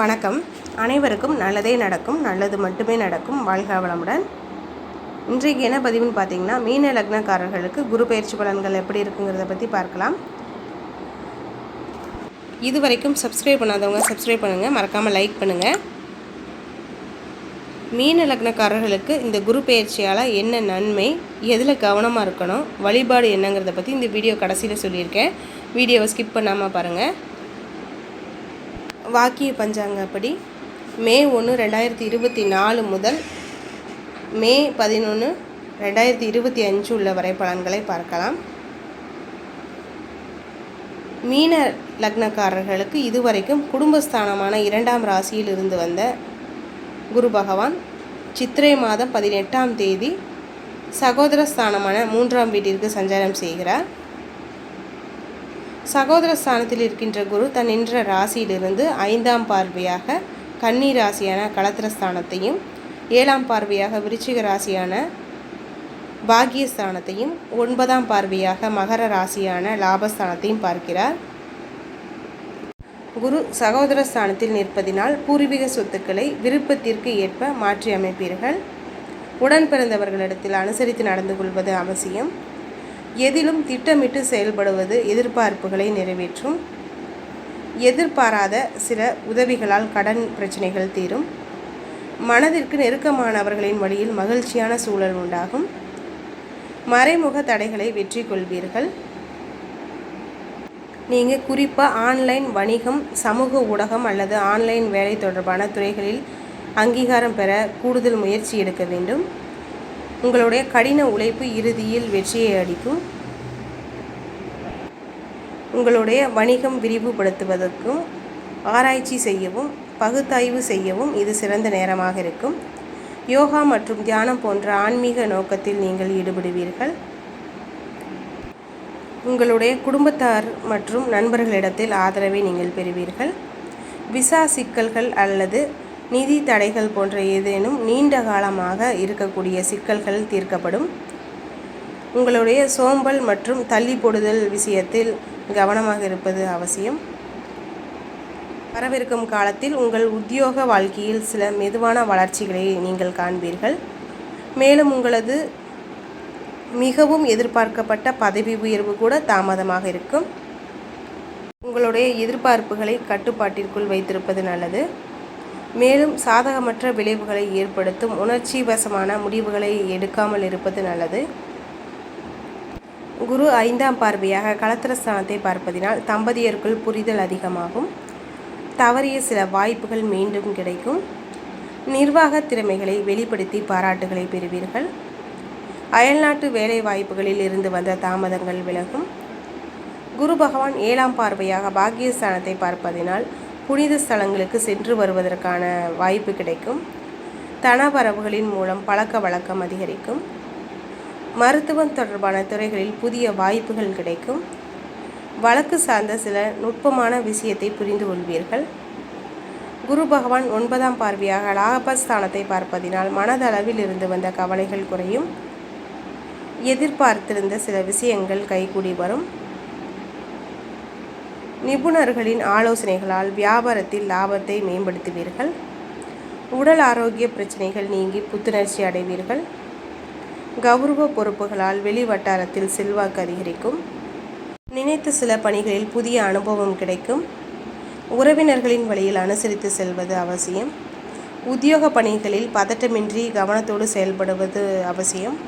வணக்கம். அனைவருக்கும் நல்லதே நடக்கும் நல்லது மட்டுமே நடக்கும் வாழ்க வளமுடன். இன்றைக்கு என்ன பதிவுன்னு பார்த்தீங்கன்னா மீன லக்னக்காரர்களுக்கு குரு பயிற்சி பலன்கள் எப்படி இருக்குங்கிறத பற்றி பார்க்கலாம். இது வரைக்கும் சப்ஸ்கிரைப் பண்ணாதவங்க சப்ஸ்கிரைப் பண்ணுங்கள் மறக்காமல் லைக் பண்ணுங்கள் மீன லக்னக்காரர்களுக்கு இந்த குரு பயிற்சியால் என்ன நன்மை எதில் கவனமாக இருக்கணும் வழிபாடு என்னங்கிறத பற்றி இந்த வீடியோ கடைசியில் சொல்லியிருக்கேன். வீடியோவை ஸ்கிப் பண்ணாமல் பாருங்கள் வாக்கிய பஞ்சாங்கப்படி மே ஒன்று ரெண்டாயிரத்தி இருபத்தி நாலு முதல் மே பதினொன்று ரெண்டாயிரத்தி இருபத்தி அஞ்சு உள்ள வரை பலன்களை பார்க்கலாம். மீன லக்னக்காரர்களுக்கு இதுவரைக்கும் குடும்பஸ்தானமான இரண்டாம் ராசியில் இருந்து வந்த குரு பகவான் சித்திரை மாதம் பதினெட்டாம் தேதி சகோதர ஸ்தானமான மூன்றாம் வீட்டிற்கு சஞ்சாரம் செய்கிறார். சகோதர ஸ்தானத்தில் இருக்கின்ற குரு தன் நின்ற ராசியிலிருந்து ஐந்தாம் பார்வையாக கன்னி ராசியான களத்திரஸ்தானத்தையும் ஏழாம் பார்வையாக விருச்சிக ராசியான பாக்கியஸ்தானத்தையும் ஒன்பதாம் பார்வையாக மகர ராசியான லாபஸ்தானத்தையும் பார்க்கிறார். குரு சகோதர ஸ்தானத்தில் நிற்பதினால் பூர்வீக சொத்துக்களை விருப்பத்திற்கு ஏற்ப மாற்றி அமைப்பீர்கள் உடன் பிறந்தவர்களிடத்தில் அனுசரித்து நடந்து கொள்வது அவசியம். எதிலும் திட்டமிட்டு செயல்படுவது எதிர்பார்ப்புகளை நிறைவேற்றும். எதிர்பாராத சில உதவிகளால் கடன் பிரச்சனைகள் தீரும். மனதிற்கு நெருக்கமானவர்களின் வழியில் மகிழ்ச்சியான சூழல் உண்டாகும். மறைமுக தடைகளை வெற்றி கொள்வீர்கள். நீங்கள் குறிப்பாக ஆன்லைன் வணிகம் சமூக ஊடகம் அல்லது ஆன்லைன் வேலை தொடர்பான துறைகளில் அங்கீகாரம் பெற கூடுதல் முயற்சி எடுக்க வேண்டும். உங்களுடைய கடின உழைப்பு இறுதியில் வெற்றியை அளிக்கும். உங்களுடைய வணிகம் விரிவுபடுத்துவதற்கும் ஆராய்ச்சி செய்யவும் பகுத்தாய்வு செய்யவும் இது சிறந்த நேரமாக இருக்கும். யோகா மற்றும் தியானம் போன்ற ஆன்மீக நோக்கத்தில் நீங்கள் ஈடுபடுவீர்கள். உங்களுடைய குடும்பத்தார் மற்றும் நண்பர்களிடத்தில் ஆதரவை நீங்கள் பெறுவீர்கள். விசா சிக்கல்கள் அல்லது நிதி தடைகள் போன்ற ஏதேனும் நீண்ட காலமாக இருக்கக்கூடிய சிக்கல்கள் தீர்க்கப்படும். உங்களுடைய சோம்பல் மற்றும் தள்ளி போடுதல் விஷயத்தில் கவனமாக இருப்பது அவசியம். வரவிருக்கும் காலத்தில் உங்கள் உத்தியோக வாழ்க்கையில் சில மெதுவான வளர்ச்சிகளை நீங்கள் காண்பீர்கள். மேலும் உங்களது மிகவும் எதிர்பார்க்கப்பட்ட பதவி உயர்வு கூட தாமதமாக இருக்கும். உங்களுடைய எதிர்பார்ப்புகளை கட்டுப்பாட்டிற்குள் வைத்திருப்பது நல்லது. மேலும் சாதகமற்ற விளைவுகளை ஏற்படுத்தும் உணர்ச்சி வசமான முடிவுகளை எடுக்காமல் இருப்பது நல்லது. குரு ஐந்தாம் பார்வையாக களத்திரஸ்தானத்தை பார்ப்பதினால் தம்பதியருக்குள் புரிதல் அதிகமாகும். தவறிய சில வாய்ப்புகள் மீண்டும் கிடைக்கும். நிர்வாக திறமைகளை வெளிப்படுத்தி பாராட்டுகளை பெறுவீர்கள். அயல்நாட்டு வேலை வாய்ப்புகளில் இருந்து வந்த தாமதங்கள் விலகும். குரு பகவான் ஏழாம் பார்வையாக பாக்கியஸ்தானத்தை பார்ப்பதினால் புனித ஸ்தலங்களுக்கு சென்று வருவதற்கான வாய்ப்பு கிடைக்கும். தனவரவுகளின் மூலம் பழக்க வழக்கம் அதிகரிக்கும். மருத்துவம் தொடர்பான துறைகளில் புதிய வாய்ப்புகள் கிடைக்கும். வழக்கு சார்ந்த சில நுட்பமான விஷயத்தை புரிந்து கொள்வீர்கள். குரு பகவான் ஒன்பதாம் பார்வையாக லாபஸ்தானத்தை பார்ப்பதினால் மனதளவில் இருந்து வந்த கவலைகள் குறையும். எதிர்பார்த்திருந்த சில விஷயங்கள் கைகூடி வரும். நிபுணர்களின் ஆலோசனைகளால் வியாபாரத்தில் லாபத்தை மேம்படுத்துவீர்கள். உடல் ஆரோக்கிய பிரச்சனைகள் நீங்கி புத்துணர்ச்சி அடைவீர்கள். கௌரவ பொறுப்புகளால் வெளி வட்டாரத்தில் செல்வாக்கு அதிகரிக்கும். நினைத்த சில பணிகளில் புதிய அனுபவம் கிடைக்கும். உறவினர்களின் வழியில் அனுசரித்து செல்வது அவசியம். உத்தியோக பணிகளில் பதட்டமின்றி கவனத்தோடு செயல்படுவது அவசியம்.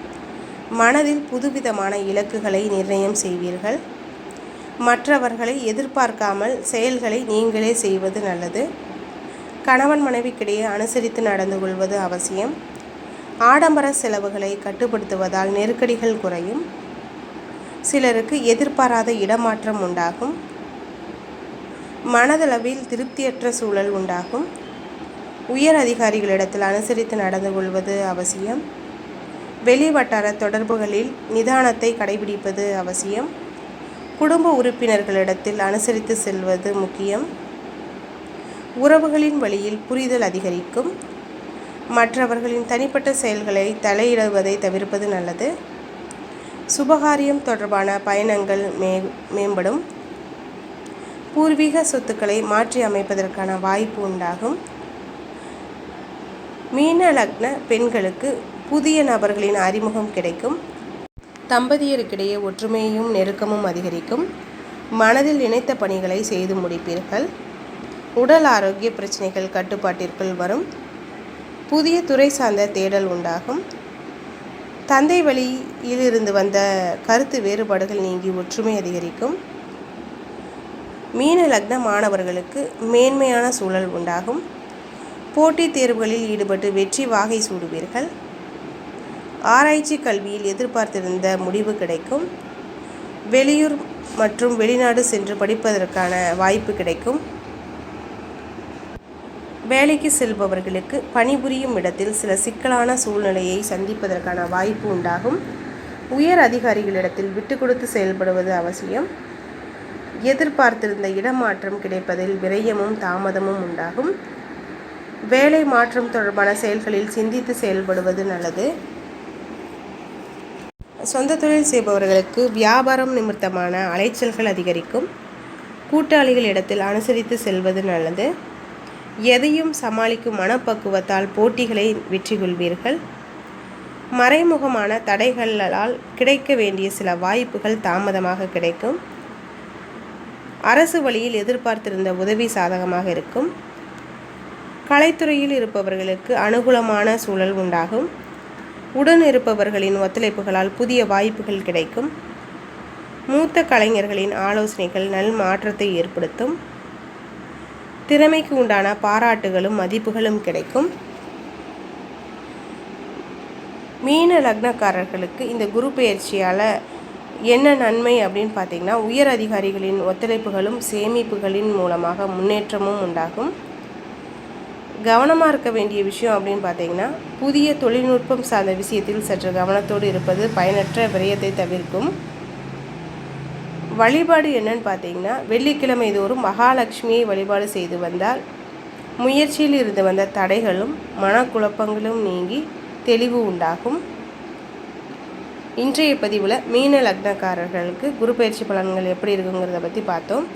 மனதில் புதுவிதமான இலக்குகளை நிர்ணயம் செய்வீர்கள். மற்றவர்களை எதிர்பார்க்காமல் செயல்களை நீங்களே செய்வது நல்லது. கணவன் மனைவிக்கிடையே அனுசரித்து நடந்து கொள்வது அவசியம். ஆடம்பர செலவுகளை கட்டுப்படுத்துவதால் நெருக்கடிகள் குறையும். சிலருக்கு எதிர்பாராத இடமாற்றம் உண்டாகும். மனதளவில் திருப்தியற்ற சூழல் உண்டாகும். உயர் அதிகாரிகளிடத்தில் அனுசரித்து நடந்து கொள்வது அவசியம். வெளிவட்டார தொடர்புகளில் நிதானத்தை கடைபிடிப்பது அவசியம். குடும்ப உறுப்பினர்களிடத்தில் அனுசரித்து செல்வது முக்கியம். உறவுகளின் வழியில் புரிதல் அதிகரிக்கும். மற்றவர்களின் தனிப்பட்ட செயல்களை தலையிடுவதை தவிர்ப்பது நல்லது. சுபகாரியம் தொடர்பான பயணங்கள் மே மேம்படும். பூர்வீக சொத்துக்களை மாற்றி அமைப்பதற்கான வாய்ப்பு உண்டாகும். மீன லக்ன பெண்களுக்கு புதிய நபர்களின் அறிமுகம் கிடைக்கும். தம்பதியருக்கிடையே ஒற்றுமையும் நெருக்கமும் அதிகரிக்கும். மனதில் நினைத்த பணிகளை செய்து முடிப்பீர்கள். உடல் ஆரோக்கிய பிரச்சனைகள் கட்டுப்பாட்டிற்குள் வரும். புதிய துறை சார்ந்த தேடல் உண்டாகும். தந்தை வழியிலிருந்து வந்த கருத்து வேறுபாடுகள் நீங்கி ஒற்றுமை அதிகரிக்கும். மீன லக்ன மாணவர்களுக்கு மேன்மையான சூழல் உண்டாகும். போட்டித் தேர்வுகளில் ஈடுபட்டு வெற்றி வாகை சூடுவீர்கள். ஆராய்ச்சி கல்வியில் எதிர்பார்த்திருந்த முடிவு கிடைக்கும். வெளியூர் மற்றும் வெளிநாடு சென்று படிப்பதற்கான வாய்ப்பு கிடைக்கும். வேலைக்கு செல்பவர்களுக்கு பணிபுரியும் இடத்தில் சில சிக்கலான சூழ்நிலையை சந்திப்பதற்கான வாய்ப்பு உண்டாகும். உயர் அதிகாரிகளிடத்தில் விட்டு கொடுத்து செயல்படுவது அவசியம். எதிர்பார்த்திருந்த இடமாற்றம் கிடைப்பதில் விரயமும் தாமதமும் உண்டாகும். வேலை மாற்றம் தொடர்பான செயல்களில் சிந்தித்து செயல்படுவது நல்லது. சொந்த தொழில் செய்பவர்களுக்கு வியாபாரம் நிமித்தமான அலைச்சல்கள் அதிகரிக்கும். கூட்டாளிகள் இடத்தில் அனுசரித்து செல்வது நல்லது. எதையும் சமாளிக்கும் மனப்பக்குவத்தால் போட்டிகளை வெற்றி கொள்வீர்கள். மறைமுகமான தடைகளால் கிடைக்க வேண்டிய சில வாய்ப்புகள் தாமதமாக கிடைக்கும். அரசு வழியில் எதிர்பார்த்திருந்த உதவி சாதகமாக இருக்கும். கலைத்துறையில் இருப்பவர்களுக்கு அனுகூலமான சூழல் உண்டாகும். உடன் இருப்பவர்களின் ஒத்துழைப்புகளால் புதிய வாய்ப்புகள் கிடைக்கும். மூத்த கலைஞர்களின் ஆலோசனைகள் நல் மாற்றத்தை ஏற்படுத்தும். திறமைக்கு உண்டான பாராட்டுகளும் மதிப்புகளும் கிடைக்கும். மீன லக்னக்காரர்களுக்கு இந்த குரு பெயர்ச்சியால் என்ன நன்மை அப்படின்னு பார்த்தீங்கன்னா உயர் அதிகாரிகளின் ஒத்துழைப்புகளும் சேமிப்புகளின் மூலமாக முன்னேற்றமும் உண்டாகும். கவனமாக இருக்க வேண்டிய விஷயம் அப்படின்னு பார்த்தீங்கன்னா புதிய தொழில்நுட்பம் சார்ந்த விஷயத்தில் சற்று கவனத்தோடு இருப்பது பயனற்ற விரயத்தை தவிர்க்கும். வழிபாடு என்னன்னு பார்த்தீங்கன்னா வெள்ளிக்கிழமை தோறும் மகாலட்சுமியை வழிபாடு செய்து வந்தால் முயற்சியில் இருந்து வந்த தடைகளும் மனக்குழப்பங்களும் நீங்கி தெளிவு உண்டாகும். இன்றைய பதிவில் மீன லக்னக்காரர்களுக்கு குரு பயிற்சி பலன்கள் எப்படி இருக்குங்கிறத பற்றி பார்த்தோம்.